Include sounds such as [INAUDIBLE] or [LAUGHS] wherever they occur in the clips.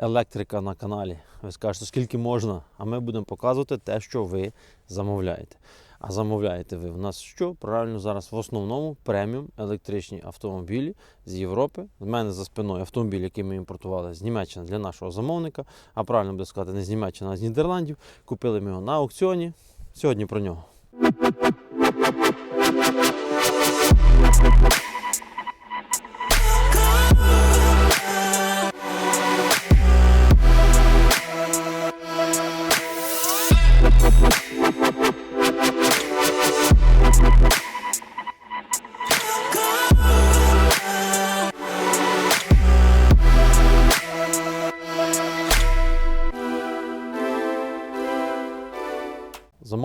електрика на каналі. Ви скажете, скільки можна, а ми будемо показувати те, що ви замовляєте. А замовляєте ви в нас що? Правильно зараз в основному преміум електричні автомобілі з Європи. В мене за спиною автомобіль, який ми імпортували з Німеччини для нашого замовника. А правильно буде сказати, не з Німеччини, а з Нідерландів. Купили ми його на аукціоні. Сьогодні про нього.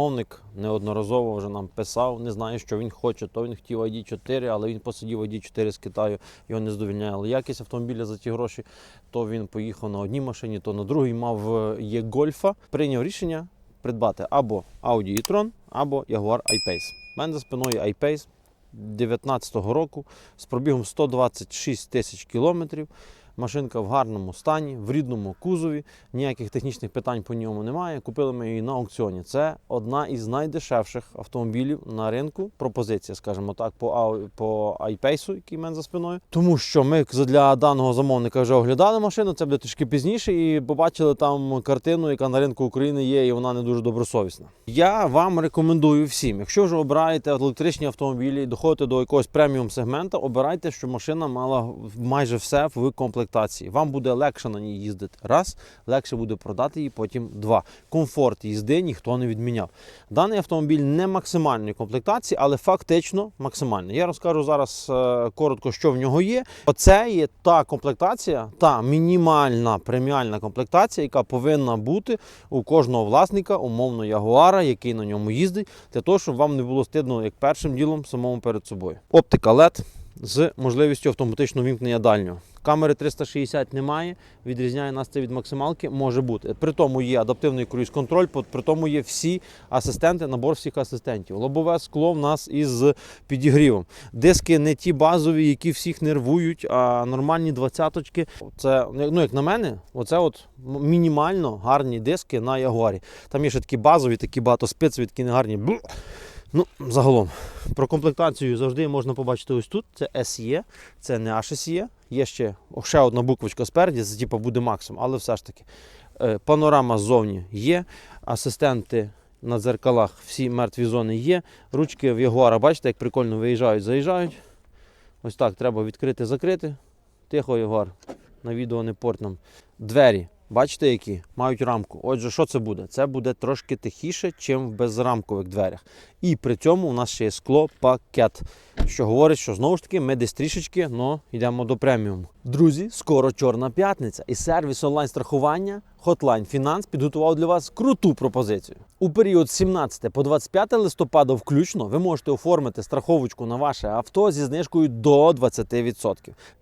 Замовник неодноразово вже нам писав, не знаю, що він хоче. То він хотів ID4, але він посидів ID4 з Китаю, його не задовільняє. Але якість автомобіля за ті гроші, то він поїхав на одній машині, то на другій мав е, є гольфа. Прийняв рішення придбати або Audi e-tron, або Jaguar I-Pace. У мене за спиною I-Pace 19-го року з пробігом 126 тисяч кілометрів. Машинка в гарному стані, в рідному кузові, ніяких технічних питань по ньому немає. Купили ми її на аукціоні. Це одна із найдешевших автомобілів на ринку. Пропозиція, скажімо так, по, по iPace, який в мене за спиною. Тому що ми для даного замовника вже оглядали машину, це буде трішки пізніше, і побачили там картину, яка на ринку України є, і вона не дуже добросовісна. Я вам рекомендую всім, якщо вже обираєте електричні автомобілі і доходите до якогось преміум сегмента, обирайте, щоб машина мала майже все в комплектації. Вам буде легше на ній їздити. Раз, легше буде продати її, потім два. Комфорт їзди ніхто не відміняв. Даний автомобіль не максимальної комплектації, але фактично максимальний. Я розкажу зараз е, коротко, що в нього є. Оце є та комплектація, та мінімальна преміальна комплектація, яка повинна бути у кожного власника, умовно Ягуара, який на ньому їздить, для того, щоб вам не було стидно як першим ділом самому перед собою. Оптика LED з можливістю автоматичного вімкнення дальнього. Камери 360 немає, відрізняє нас це від максималки, може бути. При тому є адаптивний круїз-контроль, при тому є всі асистенти, набор всіх асистентів. Лобове скло в нас із підігрівом. Диски не ті базові, які всіх нервують, а нормальні двадцяточки. Це, ну як на мене, оце от мінімально гарні диски на Ягуарі. Там є ще такі базові, такі багато спецові, такі негарні. Ну, загалом, про комплектацію завжди можна побачити ось тут. Це SE, це не HSE. Є ще ще одна буквочка спереді, це типу буде максимум, але все ж таки. Е, Панорама ззовні є, асистенти на дзеркалах, всі мертві зони є. Ручки в Ягуара, бачите, як прикольно виїжджають, заїжджають. Ось так треба відкрити, закрити. Тихо, Ягуар. На відео не порт нам. Двері. Бачите, які мають рамку. Отже, що це буде? Це буде трошки тихіше, ніж в безрамкових дверях. І при цьому у нас ще є скло пакет, що говорить, що знову ж таки ми десь трішечки но йдемо до преміуму. Друзі, скоро чорна п'ятниця, і сервіс онлайн-страхування Hotline Finance підготував для вас круту пропозицію. У період з 17 по 25 листопада включно ви можете оформити страховочку на ваше авто зі знижкою до 20%.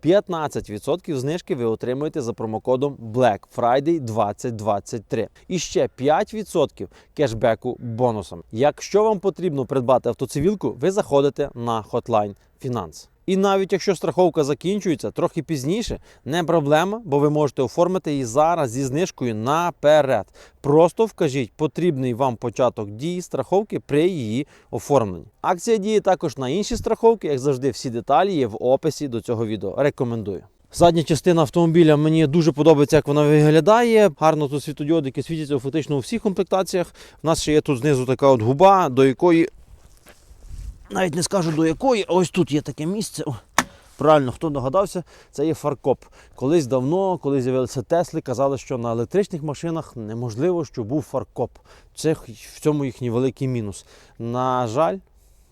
15% знижки ви отримуєте за промокодом Black Friday 2023. І ще 5% кешбеку бонусом. Якщо вам потрібно придбати автоцивілку, ви заходите на Hotline Finance. І навіть якщо страховка закінчується трохи пізніше, не проблема, бо ви можете оформити її зараз зі знижкою наперед. Просто вкажіть потрібний вам початок дії страховки при її оформленні. Акція діє також на інші страховки, як завжди, всі деталі є в описі до цього відео. Рекомендую. Задня частина автомобіля мені дуже подобається, як вона виглядає. Гарно тут світодіодики світяться фактично у всіх комплектаціях. У нас ще є тут знизу така от губа, до якої навіть не скажу до якої, а ось тут є таке місце. Правильно, хто догадався, це є фаркоп. Колись давно, коли з'явилися Тесли, казали, що на електричних машинах неможливо, щоб був фаркоп. Це в цьому їхній великий мінус. На жаль,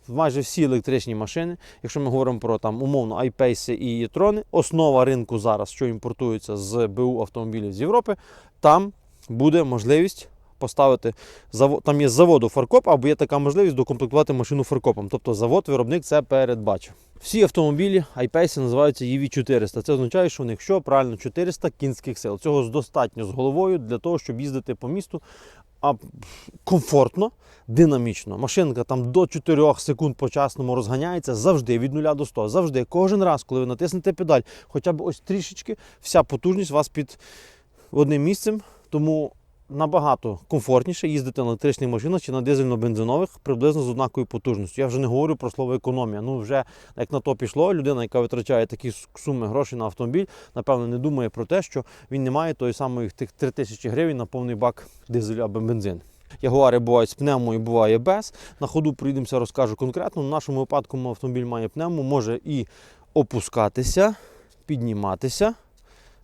майже всі електричні машини, якщо ми говоримо про там умовно iPace і e-tron, основа ринку зараз, що імпортується з БУ автомобілів з Європи, там буде можливість поставити там є заводу фаркоп, або є така можливість докомплектувати машину фаркопом. Тобто завод, виробник це передбачив. Всі автомобілі iPace називаються EV400. Це означає, що у них що правильно 400 кінських сил. Цього достатньо з головою для того, щоб їздити по місту а, комфортно, динамічно. Машинка там до 4 секунд по часному розганяється завжди від 0 до 100. Завжди, кожен раз, коли ви натиснете педаль, хоча б ось трішечки, вся потужність вас під одним місцем, тому набагато комфортніше їздити на електричних машинах чи на дизельно-бензинових приблизно з однакою потужністю. Я вже не говорю про слово економія. Ну вже як на то пішло, людина, яка витрачає такі суми грошей на автомобіль, напевно, не думає про те, що він не має тої самої тих 3 тисячі гривень на повний бак дизелю або бензин. Ягуари бувають з пневмою, буває без. На ходу проїдемося, розкажу конкретно. В нашому випадку автомобіль має пневму, може і опускатися, підніматися.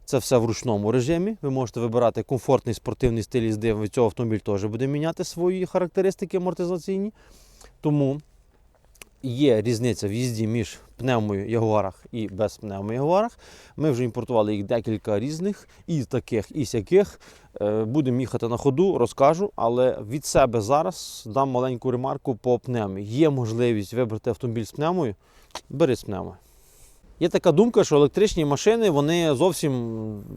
Це все в ручному режимі. Ви можете вибирати комфортний спортивний стиль їзди. Від цього автомобіль теж буде міняти свої характеристики амортизаційні. Тому є різниця в їзді між пневмою Ягуарах і без пневмою Ягуарах. Ми вже імпортували їх декілька різних, і таких, і сяких. Е, Будемо їхати на ходу, розкажу, але від себе зараз дам маленьку ремарку по пневмі. Є можливість вибрати автомобіль з пневмою, бери з пневмою. Є така думка, що електричні машини вони зовсім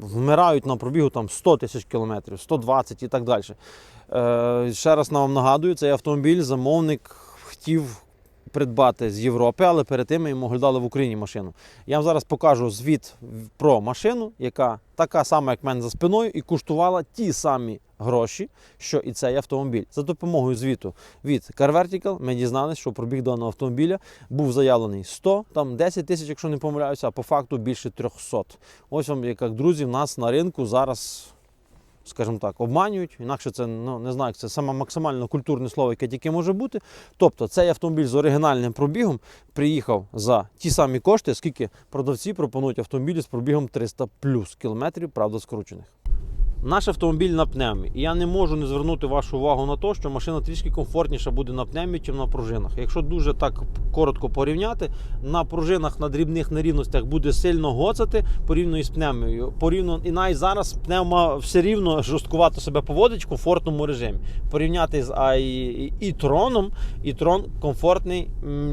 вмирають на пробігу там 100 тисяч кілометрів, 120 і так далі. Е, ще раз вам нагадую, цей автомобіль замовник хотів придбати з Європи, але перед тим ми йому глядали в Україні машину. Я вам зараз покажу звіт про машину, яка така сама, як в мене за спиною, і коштувала ті самі гроші, що і цей автомобіль. За допомогою звіту від Car Vertical ми дізналися, що пробіг даного автомобіля був заявлений 100, там 10 тисяч, якщо не помиляюся, а по факту більше 300. Ось вам, як друзі, в нас на ринку зараз. Скажімо так, обманюють, інакше це ну не знаю, це саме максимально культурне слово, яке тільки може бути. Тобто цей автомобіль з оригінальним пробігом приїхав за ті самі кошти, скільки продавці пропонують автомобілі з пробігом 300 плюс кілометрів, правда, скручених. Наш автомобіль на пневмі. І я не можу не звернути вашу увагу на те, що машина трішки комфортніша буде на пневмі, ніж на пружинах. Якщо дуже так коротко порівняти, на пружинах на дрібних нерівностях буде сильно гоцати порівняно із пневмою. Порівняно і навіть зараз пневма все рівно жорсткувато себе поводить в комфортному режимі. Порівняти з і троном, і трон комфортний,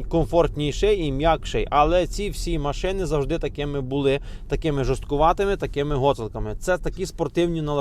комфортніший і м'якший. Але ці всі машини завжди такими були, такими жорсткуватими, такими гоцалками. Це такі спортивні налаштування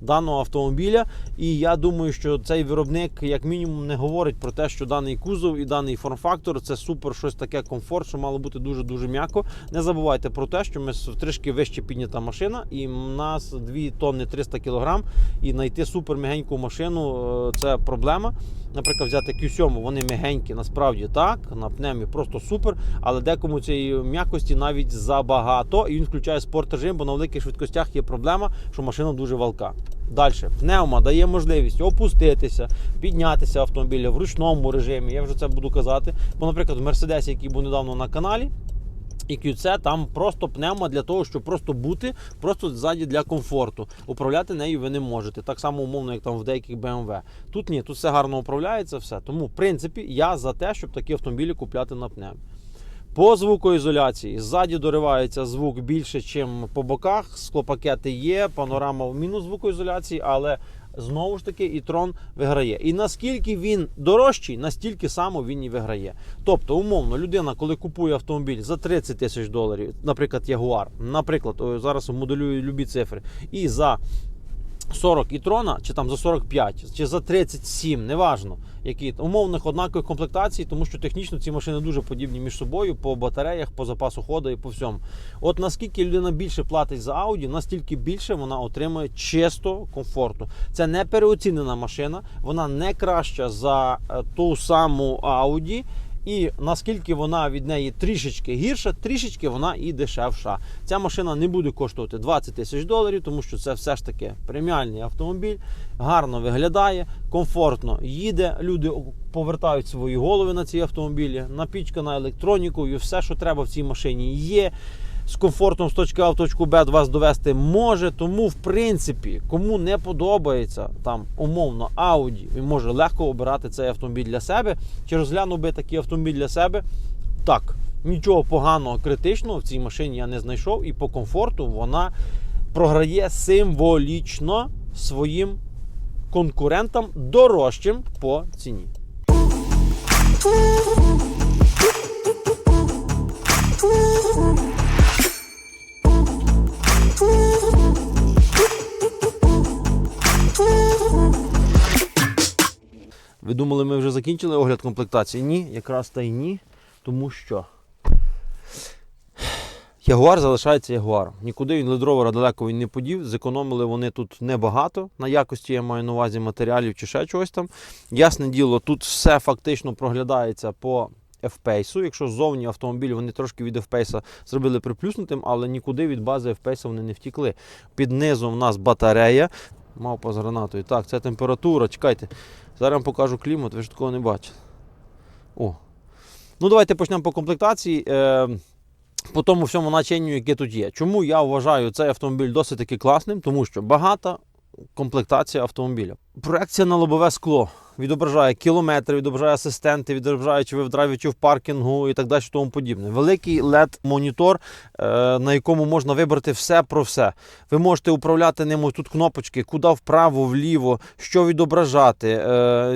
даного автомобіля. І я думаю, що цей виробник, як мінімум, не говорить про те, що даний кузов і даний форм-фактор це супер щось таке комфорт, що мало бути дуже дуже м'яко. Не забувайте про те, що ми трішки вище піднята машина, і в нас 2 тонни 300 кг, і знайти супер м'ягеньку машину е, це проблема. Наприклад, взяти Q7, вони м'ягенькі, насправді так, на пневмі просто супер, але декому цієї м'якості навіть забагато, і він включає спорт режим, бо на великих швидкостях є проблема, що машина дуже валка. Далі, пневма дає можливість опуститися, піднятися автомобіля в ручному режимі. Я вже це буду казати. Бо, наприклад, в Мерседесі, який був недавно на каналі, і QC там просто пневма для того, щоб просто бути, просто ззаді для комфорту. Управляти нею ви не можете. Так само умовно, як там в деяких BMW. Тут ні, тут все гарно управляється, все. Тому, в принципі, я за те, щоб такі автомобілі купляти на пневмі. По звукоізоляції ззаді доривається звук більше, ніж по боках. Склопакети є, панорама в мінус звукоізоляції, але знову ж таки і трон виграє. І наскільки він дорожчий, настільки само він і виграє. Тобто, умовно, людина, коли купує автомобіль за 30 тисяч доларів, наприклад, Ягуар, наприклад, зараз моделюю любі цифри, і за 40 і трона, чи там за 45, чи за 37, неважно, які умовних однакових комплектацій, тому що технічно ці машини дуже подібні між собою по батареях, по запасу ходу і по всьому. От наскільки людина більше платить за Audi, настільки більше вона отримує чисто комфорту. Це не переоцінена машина, вона не краща за е, ту саму Audi. І наскільки вона від неї трішечки гірша, трішечки вона і дешевша. Ця машина не буде коштувати 20 тисяч доларів, тому що це все ж таки преміальний автомобіль, гарно виглядає, комфортно їде. Люди повертають свої голови на ці автомобілі, напічка на електроніку все, що треба в цій машині є. З комфортом з точки А в точку Б вас довести може. Тому, в принципі, кому не подобається там умовно Audi, він може легко обирати цей автомобіль для себе. Чи розглянув би такий автомобіль для себе? Так, нічого поганого критичного в цій машині я не знайшов, і по комфорту вона програє символічно своїм конкурентам дорожчим по ціні. Ви думали, ми вже закінчили огляд комплектації? Ні, якраз та й ні. Тому що Ягуар залишається ягуаром. Нікуди він ледровера далеко він не подів. Зекономили вони тут небагато на якості, я маю на увазі матеріалів чи ще чогось там. Ясне діло, тут все фактично проглядається по F-Pace. Якщо ззовні автомобіль вони трошки від F-Pace зробили приплюснутим, але нікуди від бази F-Pace вони не втікли. Під низом в нас батарея. Мавпа з гранатою. Так, це температура. Чекайте. Зараз вам покажу клімат, ви ж такого не бачите. О. Ну, давайте почнемо по комплектації. Е, по тому всьому начинню, яке тут є. Чому я вважаю цей автомобіль досить таки класним? Тому що багата комплектація автомобіля. Проекція на лобове скло відображає кілометри, відображає асистенти, відображає, чи ви в драйві, чи в паркінгу і так далі, тому подібне. Великий LED-монітор, е, на якому можна вибрати все про все. Ви можете управляти ним тут кнопочки, куди вправо, вліво, що відображати е,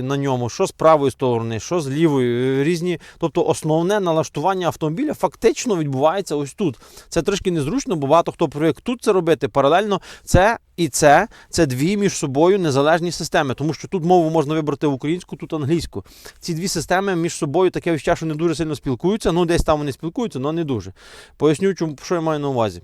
на ньому, що з правої сторони, що з лівої, е, різні. Тобто основне налаштування автомобіля фактично відбувається ось тут. Це трошки незручно, бо багато хто привик тут це робити. Паралельно це і це це дві між собою незалежні системи, тому що тут мову можна вибрати українську, тут англійську. Ці дві системи між собою таке віща, що не дуже сильно спілкуються. Ну, десь там вони спілкуються, але не дуже. Поясню, чому що я маю на увазі.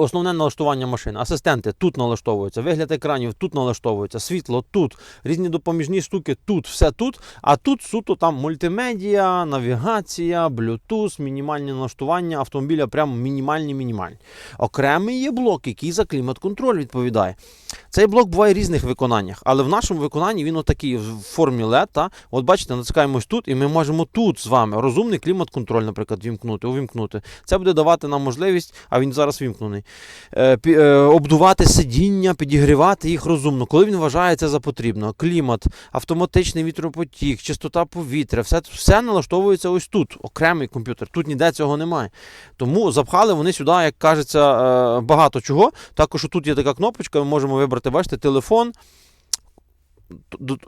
Основне налаштування машини. Асистенти тут налаштовуються, вигляд екранів тут налаштовується, світло тут, різні допоміжні штуки тут, все тут. А тут суто там мультимедіа, навігація, Bluetooth, мінімальні налаштування автомобіля, прямо мінімальні-мінімальні. Окремий є блок, який за клімат-контроль відповідає. Цей блок буває в різних виконаннях, але в нашому виконанні він отакий в формі LED. Та? От бачите, натискаємо ось тут, і ми можемо тут з вами розумний клімат-контроль, наприклад, вімкнути, увімкнути. Це буде давати нам можливість, а він зараз вімкнений, обдувати сидіння, підігрівати їх розумно, коли він вважає це за потрібно. Клімат, автоматичний вітропотік, чистота повітря, все, все налаштовується ось тут. Окремий комп'ютер. Тут ніде цього немає. Тому запхали вони сюди, як кажеться, е, багато чого. Також тут є така кнопочка, ми можемо вибрати, бачите, телефон.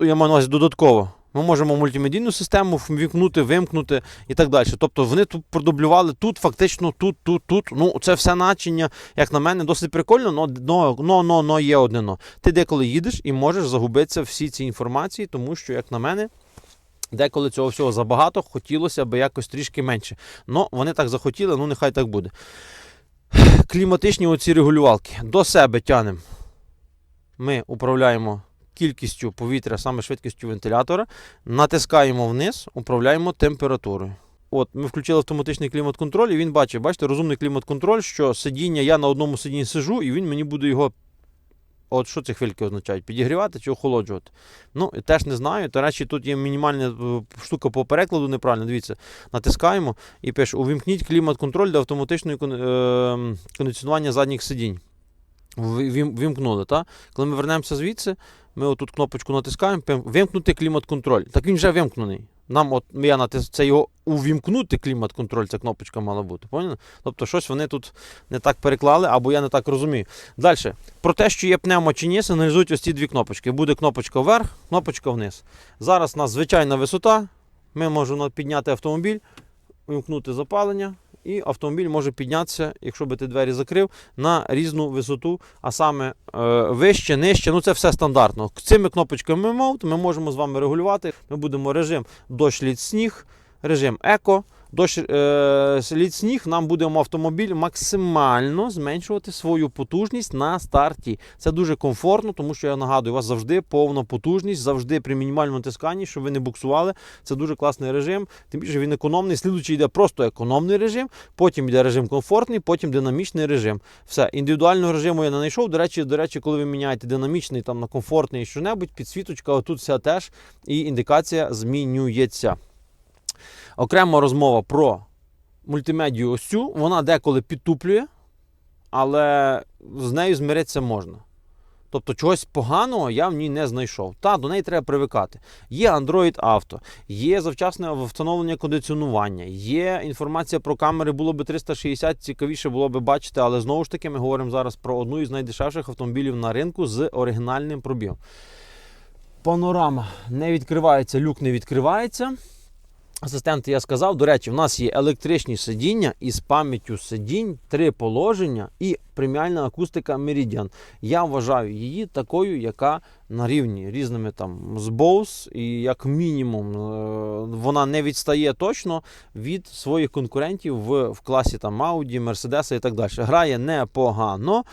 Я маю на увазі додатково. Ми можемо мультимедійну систему вмікнути, вимкнути і так далі. Тобто вони тут продублювали тут, фактично тут, тут, тут. Ну, це все начиння, як на мене, досить прикольно, но, є одне но. Ти деколи їдеш і можеш загубитися всі ці інформації, тому що, як на мене, деколи цього всього забагато, хотілося б якось трішки менше. Ну, вони так захотіли, ну нехай так буде. Кліматичні оці регулювалки. До себе тянемо. Ми управляємо кількістю повітря, саме швидкістю вентилятора, натискаємо вниз, управляємо температурою. От, ми включили автоматичний клімат-контроль, і він бачить, бачите, розумний клімат-контроль, що сидіння, я на одному сидінні сижу, і він мені буде його. От що ці хвильки означають? Підігрівати чи охолоджувати? Ну, теж не знаю. До речі, тут є мінімальна е, штука по перекладу неправильно. Дивіться, натискаємо і пише: увімкніть клімат-контроль до автоматичного кон- е, кондиціонування задніх сидінь. Вімкнули, так? Коли ми вернемося звідси, ми отут кнопочку натискаємо, вимкнути клімат-контроль. Так він вже вимкнений. Нам, от я натис... це його увімкнути клімат-контроль, ця кнопочка мала бути. Поняли? Тобто щось вони тут не так переклали, або я не так розумію. Далі. Про те, що є пневмо чи ні, сигналізують ось ці дві кнопочки. Буде кнопочка вверх, кнопочка вниз. Зараз у нас звичайна висота. Ми можемо підняти автомобіль, вимкнути запалення, і автомобіль може піднятися, якщо би ти двері закрив, на різну висоту, а саме е, вище, нижче. Ну це все стандартно. Цими кнопочками Mode ми можемо з вами регулювати. Ми будемо режим дощ лід сніг, режим еко. Дощ е, лід сніг, нам будемо автомобіль максимально зменшувати свою потужність на старті. Це дуже комфортно, тому що я нагадую, у вас завжди повна потужність, завжди при мінімальному натисканні, щоб ви не буксували. Це дуже класний режим. Тим більше він економний. Слідуючий йде просто економний режим, потім йде режим комфортний, потім динамічний режим. Все, індивідуального режиму я не знайшов. До речі, до речі, коли ви міняєте динамічний там на комфортний що-небудь, підсвіточка, отут вся теж і індикація змінюється. Окрема розмова про мультимедію ось цю, вона деколи підтуплює, але з нею змиритися можна. Тобто чогось поганого я в ній не знайшов. Та, до неї треба привикати. Є Android Auto, є завчасне встановлення кондиціонування, є інформація про камери, було би 360, цікавіше було би бачити, але знову ж таки ми говоримо зараз про одну із найдешевших автомобілів на ринку з оригінальним пробігом. Панорама не відкривається, люк не відкривається. Асистенти я сказав, до речі, в нас є електричні сидіння із пам'яттю сидінь, три положення і преміальна акустика Meridian. Я вважаю її такою, яка на рівні різними там з Bose, і як мінімум е, вона не відстає точно від своїх конкурентів в, в класі там Audi, Mercedes і так далі. Грає непогано.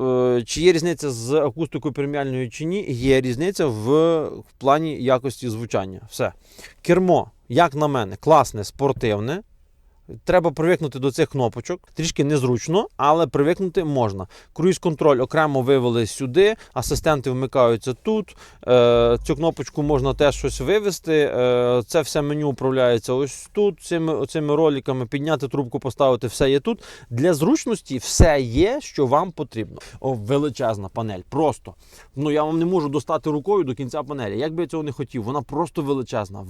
Е, Чи є різниця з акустикою преміальною чи ні? Є різниця в, в плані якості звучання. Все. Кермо, як на мене, класне, спортивне. Треба привикнути до цих кнопочок. Трішки незручно, але привикнути можна. Круїз-контроль окремо вивели сюди, асистенти вмикаються тут. Е, цю кнопочку можна теж щось вивести. Е, це все меню управляється ось тут. Цими, цими роликами підняти трубку, поставити, все є тут. Для зручності все є, що вам потрібно. О, величезна панель. Просто. Ну я вам не можу достати рукою до кінця панелі. Як би я цього не хотів, вона просто величезна.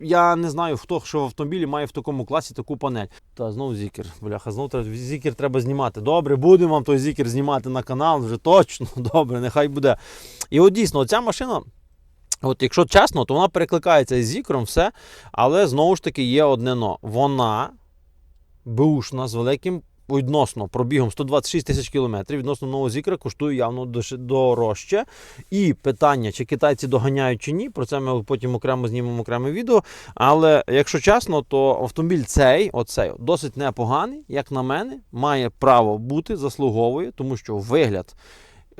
Я не знаю, хто що в автомобілі має в такому класі таку панель. Та знову зікер. Бляха, знову треба зікер треба знімати. Добре, будемо вам той зікер знімати на канал вже точно. [LAUGHS] Добре, нехай буде. І от дійсно, ця машина. От якщо чесно, то вона перекликається із зікром, все. Але знову ж таки є одне но. Вона бушна з великим відносно пробігом 126 тисяч кілометрів. Відносно нового зікра коштує явно дорожче. І питання, чи китайці доганяють чи ні, про це ми потім окремо знімемо окреме відео. Але якщо чесно, то автомобіль цей, оцей, досить непоганий, як на мене, має право бути, заслуговує, тому що вигляд.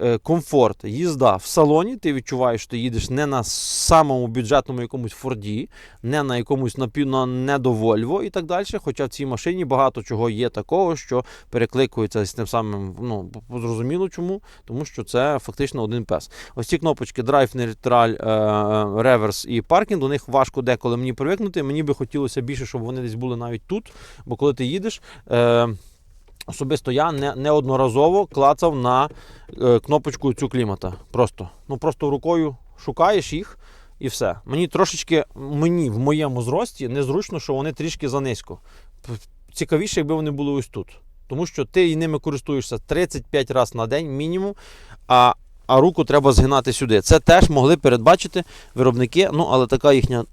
Е, Комфорт, їзда в салоні, ти відчуваєш, що ти їдеш не на самому бюджетному якомусь Форді, не на якомусь напів- на не до Volvo і так далі. Хоча в цій машині багато чого є такого, що перекликується з тим самим. Ну зрозуміло чому, тому що це фактично один пес. Ось ці кнопочки Drive, Neutral, е, Reverse і паркінг. До них важко деколи мені привикнути. Мені би хотілося більше, щоб вони десь були навіть тут. Бо коли ти їдеш. Е, Особисто я не, неодноразово клацав на е, кнопочку цю клімата. Просто. Ну просто рукою шукаєш їх і все. Мені трошечки, мені в моєму зрості незручно, що вони трішки занизько. Цікавіше, якби вони були ось тут. Тому що ти ними користуєшся 35 разів на день мінімум, а, а руку треба згинати сюди. Це теж могли передбачити виробники, ну але така їхня.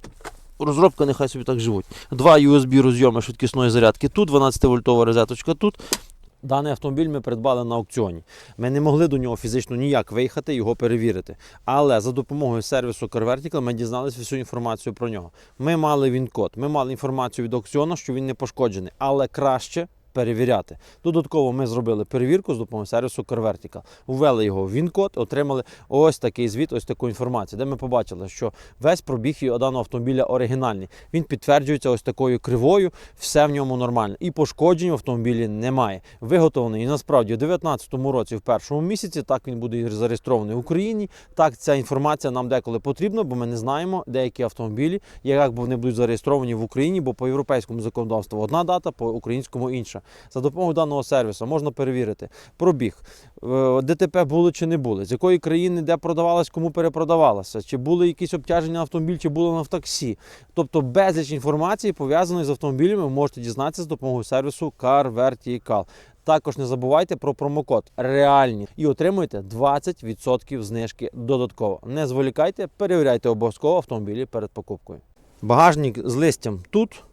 Розробка нехай собі так живуть. Два USB розйоми швидкісної зарядки тут, 12-вольтова розеточка тут. Даний автомобіль ми придбали на аукціоні. Ми не могли до нього фізично ніяк виїхати, його перевірити. Але за допомогою сервісу CarVertical ми дізналися всю інформацію про нього. Ми мали він-код, ми мали інформацію від аукціону, що він не пошкоджений, але краще. Перевіряти. Додатково ми зробили перевірку з допомогою сервісу CarVertical. Ввели його в він-код, отримали ось такий звіт, ось таку інформацію, де ми побачили, що весь пробіг даного автомобіля оригінальний. Він підтверджується ось такою кривою, все в ньому нормально. І пошкоджень в автомобілі немає. Виготовлений і насправді у 2019 році, в першому місяці, так він буде зареєстрований в Україні. Так, ця інформація нам деколи потрібна, бо ми не знаємо деякі автомобілі, як вони будуть зареєстровані в Україні, бо по європейському законодавству одна дата, по українському інша. За допомогою даного сервісу можна перевірити пробіг, е, ДТП було чи не було, з якої країни де продавалась, кому перепродавалася, чи були якісь обтяження на автомобіль, чи було на таксі. Тобто безліч інформації пов'язаної з автомобілями ви можете дізнатися з допомогою сервісу CarVertical. Також не забувайте про промокод реальні і отримуйте 20% знижки додатково. Не зволікайте, перевіряйте обов'язково автомобілі перед покупкою. Багажник з листям тут.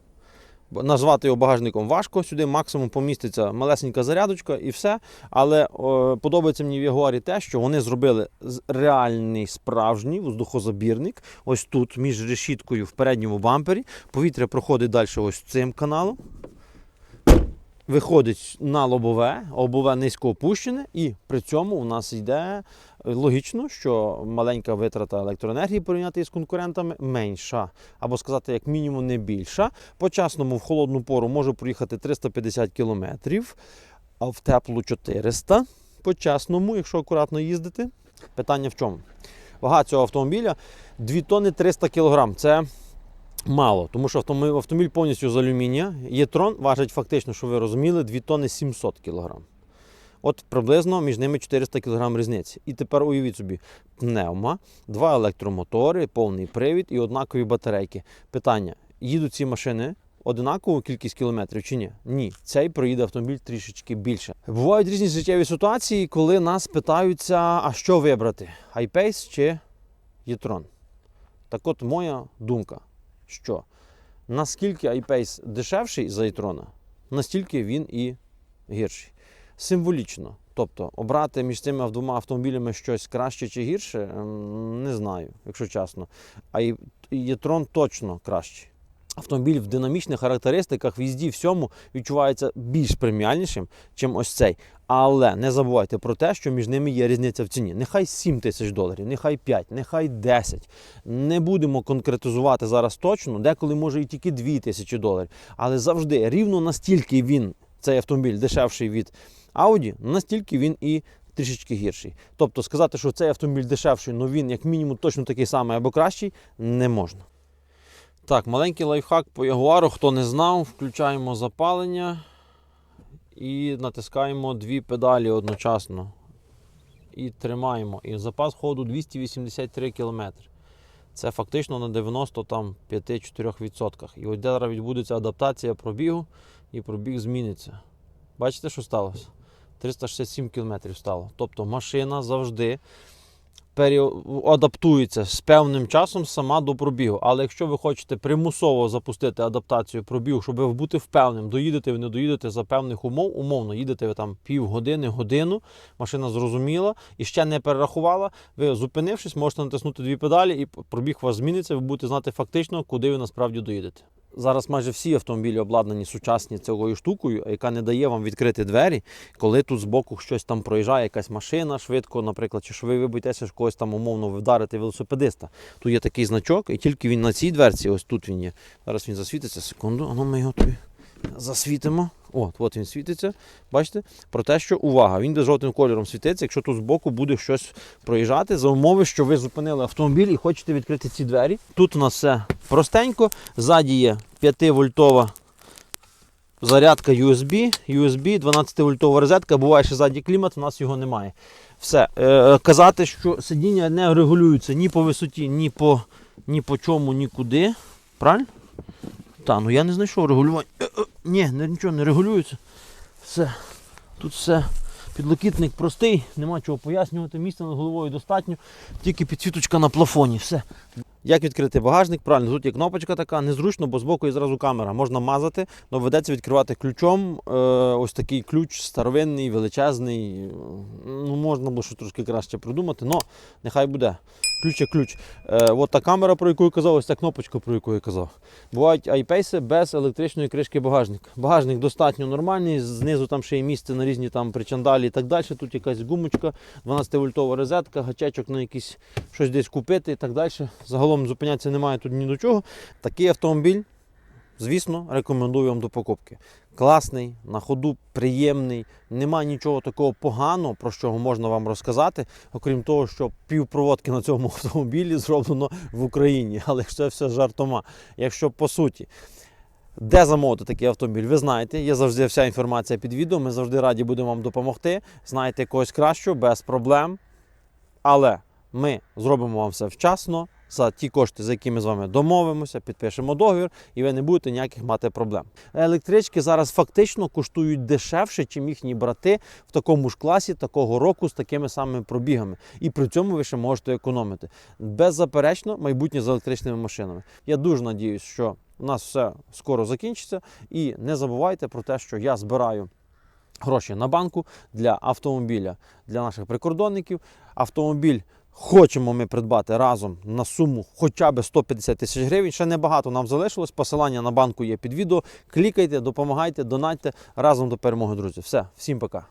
Назвати його багажником важко. Сюди максимум поміститься малесенька зарядочка і все. Але о, подобається мені в Ягуарі те, що вони зробили реальний справжній воздухозабірник. Ось тут, між решіткою в передньому бампері. Повітря проходить далі ось цим каналом. Виходить на лобове, лобове низько опущене, і при цьому у нас йде е, логічно, що маленька витрата електроенергії порівняти з конкурентами менша, або сказати, як мінімум, не більша. По часному в холодну пору може проїхати 350 км, а в теплу 400 по часному, якщо акуратно їздити. Питання в чому? Вага цього автомобіля 2 тонни 300 кг. Це мало, тому що автомобіль, повністю з алюмінія. Єтрон важить фактично, що ви розуміли, 2 тонни 700 кг. От приблизно між ними 400 кг різниці. І тепер уявіть собі, пневма, два електромотори, повний привід і однакові батарейки. Питання: їдуть ці машини однакову кількість кілометрів чи ні? Ні, цей проїде автомобіль трішечки більше. Бувають різні життєві ситуації, коли нас питаються, а що вибрати: iPace чи Єтрон? Так от моя думка, що Наскільки iPace дешевший за e-tron, настільки він і гірший. Символічно. Тобто обрати між цими двома автомобілями щось краще чи гірше, ем, не знаю, якщо чесно. А e-tron точно кращий. Автомобіль в динамічних характеристиках, в'їзді, всьому відчувається більш преміальнішим, чим ось цей. Але не забувайте про те, що між ними є різниця в ціні. Нехай 7 тисяч доларів, нехай 5, нехай 10. Не будемо конкретизувати зараз точно, деколи може і тільки 2 тисячі доларів. Але завжди рівно настільки він, цей автомобіль, дешевший від Audi, настільки він і трішечки гірший. Тобто сказати, що цей автомобіль дешевший, але він як мінімум точно такий самий або кращий, не можна. Так, маленький лайфхак по Ягуару. Хто не знав, включаємо запалення і натискаємо дві педалі одночасно. І тримаємо. І запас ходу 283 км. Це фактично на 95-4%. І от зараз відбудеться адаптація пробігу, і пробіг зміниться. Бачите, що сталося? 367 км стало. Тобто машина завжди адаптується з певним часом сама до пробігу. Але якщо ви хочете примусово запустити адаптацію пробігу, щоб бути впевненим, доїдете ви не доїдете за певних умов, умовно, їдете ви там півгодини, годину, машина зрозуміла і ще не перерахувала. Ви зупинившись, можете натиснути дві педалі, і пробіг вас зміниться. Ви будете знати фактично, куди ви насправді доїдете. Зараз майже всі автомобілі обладнані сучасні цією штукою, яка не дає вам відкрити двері, коли тут збоку щось там проїжджає, якась машина швидко, наприклад, чи що ви що когось там умовно ви вдарите велосипедиста. Тут є такий значок, і тільки він на цій дверці, ось тут він є. Зараз він засвітиться, секунду, а ну ми його тобі засвітимо. О, от він світиться. Бачите? Про те, що увага, він де жовтим кольором світиться, якщо тут збоку буде щось проїжджати, за умови, що ви зупинили автомобіль і хочете відкрити ці двері. Тут у нас все простенько. Ззаді є 5-вольтова зарядка USB, USB, 12-вольтова розетка, буває, що ззаді клімат, у нас його немає. Все. Е, казати, що сидіння не регулюються ні по висоті, ні по, ні по чому, нікуди. Правильно? Та, ну я не знайшов регулювання. Е, е, ні, нічого не регулюється. Все. Тут все. Підлокітник простий, нема чого пояснювати, місця над головою достатньо, тільки підсвіточка на плафоні. Все. Як відкрити багажник? Правильно, тут є кнопочка така, незручно, бо збоку є зразу камера. Можна мазати, але ведеться відкривати ключом. Е, ось такий ключ старовинний, величезний. Ну, можна було щось трошки краще придумати, але нехай буде. Ключ є ключ. Е, от та камера, про яку я казав, ось ця кнопочка, про яку я казав. Бувають айпейси без електричної кришки багажника. Багажник достатньо нормальний, знизу там ще є місце на різні там причандалі і так далі. Тут якась гумочка, 12-вольтова розетка, гачечок на якісь щось десь купити і так далі. Загалом зупинятися немає тут ні до чого. Такий автомобіль, звісно, рекомендую вам до покупки. Класний, на ходу приємний, нема нічого такого поганого, про що можна вам розказати, окрім того, що півпроводки на цьому [LAUGHS] автомобілі зроблено в Україні. Але це все жартома. Якщо по суті. Де замовити такий автомобіль, ви знаєте, є завжди вся інформація під відео. Ми завжди раді будемо вам допомогти. Знаєте когось кращого, без проблем. Але ми зробимо вам все вчасно за ті кошти, за які ми з вами домовимося, підпишемо договір, і ви не будете ніяких мати проблем. Електрички зараз фактично коштують дешевше, ніж їхні брати в такому ж класі, такого року з такими самими пробігами. І при цьому ви ще можете економити. Беззаперечно, майбутнє з електричними машинами. Я дуже надіюсь, що у нас все скоро закінчиться. І не забувайте про те, що я збираю. Гроші на банку для автомобіля для наших прикордонників. Автомобіль хочемо ми придбати разом на суму хоча б 150 тисяч гривень. Ще небагато нам залишилось. Посилання на банку є під відео. Клікайте, допомагайте, донатьте разом до перемоги, друзі. Все, всім пока.